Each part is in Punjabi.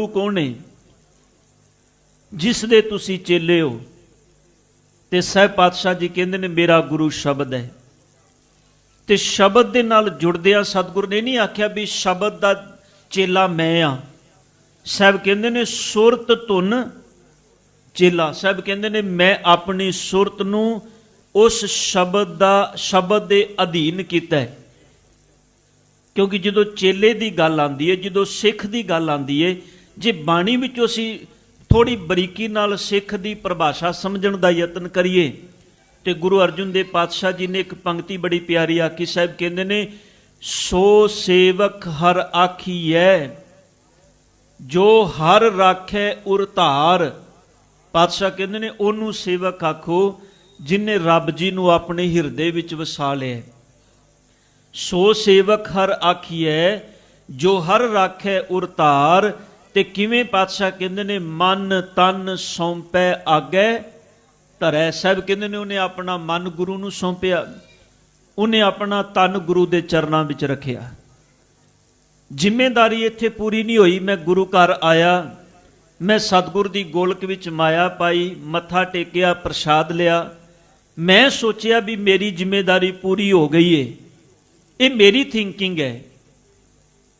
ਗੁਰੂ ਕੌਣ ਹੈ? ਜਿਸ ਦੇ ਤੁਸੀਂ ਚੇਲੇ ਹੋ। ਤੇ ਸਹਿਬ ਪਾਤਸ਼ਾਹ ਜੀ ਕਹਿੰਦੇ ਨੇ, ਮੇਰਾ ਗੁਰੂ ਸ਼ਬਦ ਹੈ। ਤੇ ਸ਼ਬਦ ਦੇ ਨਾਲ ਜੁੜਦਿਆਂ ਸਤਿਗੁਰ ਨੇ ਨਹੀਂ ਆਖਿਆ ਵੀ ਸ਼ਬਦ ਦਾ ਚੇਲਾ ਮੈਂ ਆ ਸਾਹਿਬ ਕਹਿੰਦੇ ਨੇ, ਸੁਰਤ ਧੁਨ ਚੇਲਾ। ਸਾਹਿਬ ਕਹਿੰਦੇ ਨੇ, ਮੈਂ ਆਪਣੀ ਸੁਰਤ ਨੂੰ ਉਸ ਸ਼ਬਦ ਦਾ, ਸ਼ਬਦ ਦੇ ਅਧੀਨ ਕੀਤਾ ਕਿਉਂਕਿ ਜਦੋਂ ਚੇਲੇ ਦੀ ਗੱਲ ਆਉਂਦੀ ਹੈ, ਜਦੋਂ ਸਿੱਖ ਦੀ ਗੱਲ ਆਉਂਦੀ ਹੈ ਜੇ ਬਾਣੀ ਵਿੱਚੋਂ ਅਸੀਂ ਥੋੜੀ ਬਰੀਕੀ ਨਾਲ ਸਿੱਖ ਦੀ ਪਰਿਭਾਸ਼ਾ ਸਮਝਣ ਦਾ ਯਤਨ ਕਰੀਏ, ਤੇ ਗੁਰੂ ਅਰਜਨ ਦੇਵ ਪਾਤਸ਼ਾਹ ਜੀ ਨੇ ਇੱਕ ਪੰਕਤੀ ਬੜੀ ਪਿਆਰੀ ਆਖੀ, ਸਾਹਿਬ ਕਹਿੰਦੇ ਨੇ, ਸੋ ਸੇਵਕ ਹਰ ਆਖੀਐ, ਜੋ ਹਰ ਰਾਖੈ ਉਰ ਧਾਰ। ਪਾਤਸ਼ਾਹ ਕਹਿੰਦੇ ਨੇ, ਉਹਨੂੰ ਸੇਵਕ ਆਖੋ, ਜਿਨੇ ਰੱਬ ਜੀ ਨੂੰ ਆਪਣੇ ਹਿਰਦੇ ਵਿੱਚ ਵਸਾ ਲਿਆ ਸੋ ਸੇਵਕ ਹਰ ਆਖੀਐ, ਜੋ ਹਰ ਰਾਖੈ ਉਰ ਧਾਰ ਤੇ ਕਿਵੇਂ ਪਾਤਸ਼ਾਹ ਕਹਿੰਦੇ ਨੇ, ਮਨ ਤਨ ਸੌਂਪੈ ਆਗੇ। ਧਰੈ ਸਾਹਿਬ ਕਹਿੰਦੇ ਨੇ, ਉਹਨੇ ਆਪਣਾ ਮਨ ਗੁਰੂ ਨੂੰ ਸੌਂਪਿਆ। ਉਹਨੇ ਆਪਣਾ ਤਨ ਗੁਰੂ ਦੇ ਚਰਨਾਂ ਵਿੱਚ ਰੱਖਿਆ। ਜ਼ਿੰਮੇਵਾਰੀ ਇੱਥੇ ਪੂਰੀ ਨਹੀਂ ਹੋਈ। ਮੈਂ ਗੁਰੂ ਘਰ ਆਇਆ। ਮੈਂ ਸਤਿਗੁਰ ਦੀ ਗੋਲਕ ਵਿੱਚ ਮਾਇਆ ਪਾਈ, ਮੱਥਾ ਟੇਕਿਆ, ਪ੍ਰਸ਼ਾਦ ਲਿਆ। ਮੈਂ ਸੋਚਿਆ ਵੀ ਮੇਰੀ ਜ਼ਿੰਮੇਵਾਰੀ ਪੂਰੀ ਹੋ ਗਈ ਏ। ਇਹ ਮੇਰੀ ਥਿੰਕਿੰਗ ਹੈ।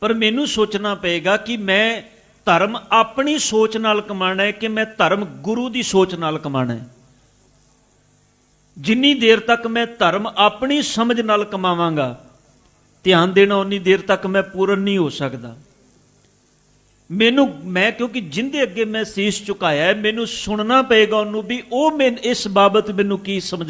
ਪਰ ਮੈਨੂੰ ਸੋਚਣਾ ਪਏਗਾ ਕਿ ਮੈਂ ਧਰਮ ਆਪਣੀ ਸੋਚ ਨਾਲ ਕਮਾਣਾ ਹੈ ਕਿ ਮੈਂ ਧਰਮ ਗੁਰੂ ਦੀ ਸੋਚ ਨਾਲ ਕਮਾਣਾ ਹੈ। ਜਿੰਨੀ ਦੇਰ ਤੱਕ ਮੈਂ ਧਰਮ ਆਪਣੀ ਸਮਝ ਨਾਲ ਕਮਾਵਾਂਗਾ, ਧਿਆਨ ਦੇਣਾ ਉਨੀ ਦੇਰ ਤੱਕ ਮੈਂ ਪੂਰਨ ਨਹੀਂ ਹੋ ਸਕਦਾ। ਮੈਨੂੰ, ਮੈਂ ਕਿਉਂਕਿ ਜਿੰਦੇ ਅੱਗੇ ਮੈਂ ਸੀਸ ਝੁਕਾਇਆ ਮੈਨੂੰ ਸੁਣਨਾ ਪਏਗਾ ਉਹਨੂੰ ਵੀ, ਉਹ ਮੈਂ ਇਸ ਬਾਬਤ ਮੈਨੂੰ ਕੀ ਸਮਝ